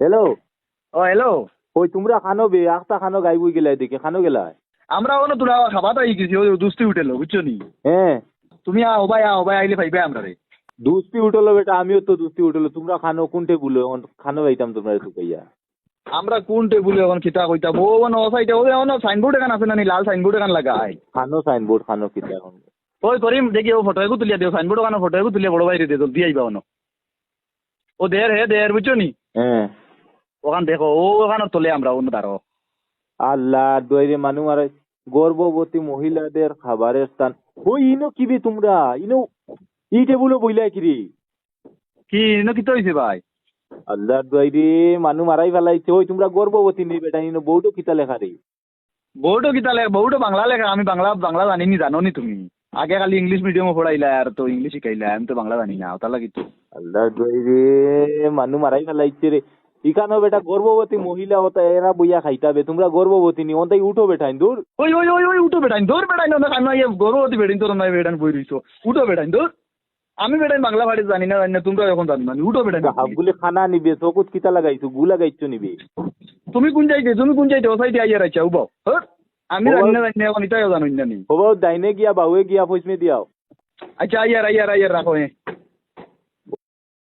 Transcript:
Hello ও hello ওই তোমরা খানো বে আখতা খানো গাই বই গেলাই দেখে খানো গেলাই? আমরা ওখানে তোরা খাবার আই গেছি ওই দুস্তি উঠেলো বুঝছ নি? হ্যাঁ। তুমি আও ভাই আও ভাই আইলে পাইবে আমরা রে। দুস্তি উঠল বেটা আমিও তো দুস্তি উঠল তোমরা খানো কোন টেবুলে খানো পাইতাম তোমরা সুকাইয়া। আমরা কোন টেবুলে এখন খিতা কইতাম ও মানে ও সাইডে ও এখন সাইনবোর্ড এখান আছে না লাল সাইনবোর্ড এখান লাগাই খানো সাইনবোর্ড খানো কিতা এখন। ওই করিম দেখি ও ফটো একু তুলিয়া দিও সাইনবোর্ড ওখানে ফটো একু তুলিয়া বড় বাইরে দিয়ে জলদি আইবা ওনো ও দের হে দের বুঝছ নি? হ্যাঁ। ওখান দেখো ওখানে তোলে আমরা অন্য দাঁড়ো আল্লাহ দইরে মানু মারে গর্ভবতী মহিলাদের খাবারের স্থান। ওই ইনো কিবি তোমরা? ইনো ই টেবুলে বইলাই কিরি কি ইনো কিতো হইছে ভাই? আল্লাহ দইরে মানু মারাই ফেলাইছে। ওই তোমরা গর্ভবতী নি বেটা ইনো বউটো কিতা লেখা রে? বউটো কিতা লেখা? বউটো বাংলা লেখা। আমি বাংলা বাংলা জানি নি জানো নি তুমি? আগে খালি ইংলিশ মিডিয়ামে পড়াইলা আর তো ইংলিশ শিখাইলা আমি তো বাংলা জানি না ওটার লাগি তো। আল্লাহ দইরে মানু মারাই ফেলাইছে রে। ইকানো বেটা গর্ভবতী মহিলা হতা এরা বইয়া খাইতাবে তোমরা গর্ভবতী নি ওন্তাই উঠো বেটা দূর। ওই ওই ওই ওই উঠো বেটাইন দৌড় বেটাইন না কান্না ইয়ে গর্ভবতী বেটাইন তোর নয় বেটাইন বই রইছো। উঠো বেটাইন দৌড় আমি বেটাইন বাংলা ভাড়ি জানি না জানি না তোমরা এখন জানি না উঠো বেটাইন। হাফগুলি খানা নিবে চকুত কিতা লাগাইছো গু লাগাইছো নিবে। তুমি কোন যাইতে তুমি কোন যাইতে ও সাইডে আইয়া রাইছা উবাও হ্যাঁ আমি জানি না জানি না এখন এটাও জানো না নি। হব ডাইনে গিয়া বাউয়ে গিয়া ফইসমে দিয়াও। আচ্ছা আইয়ার আইয়ার আইয়ার রাখো হ্যাঁ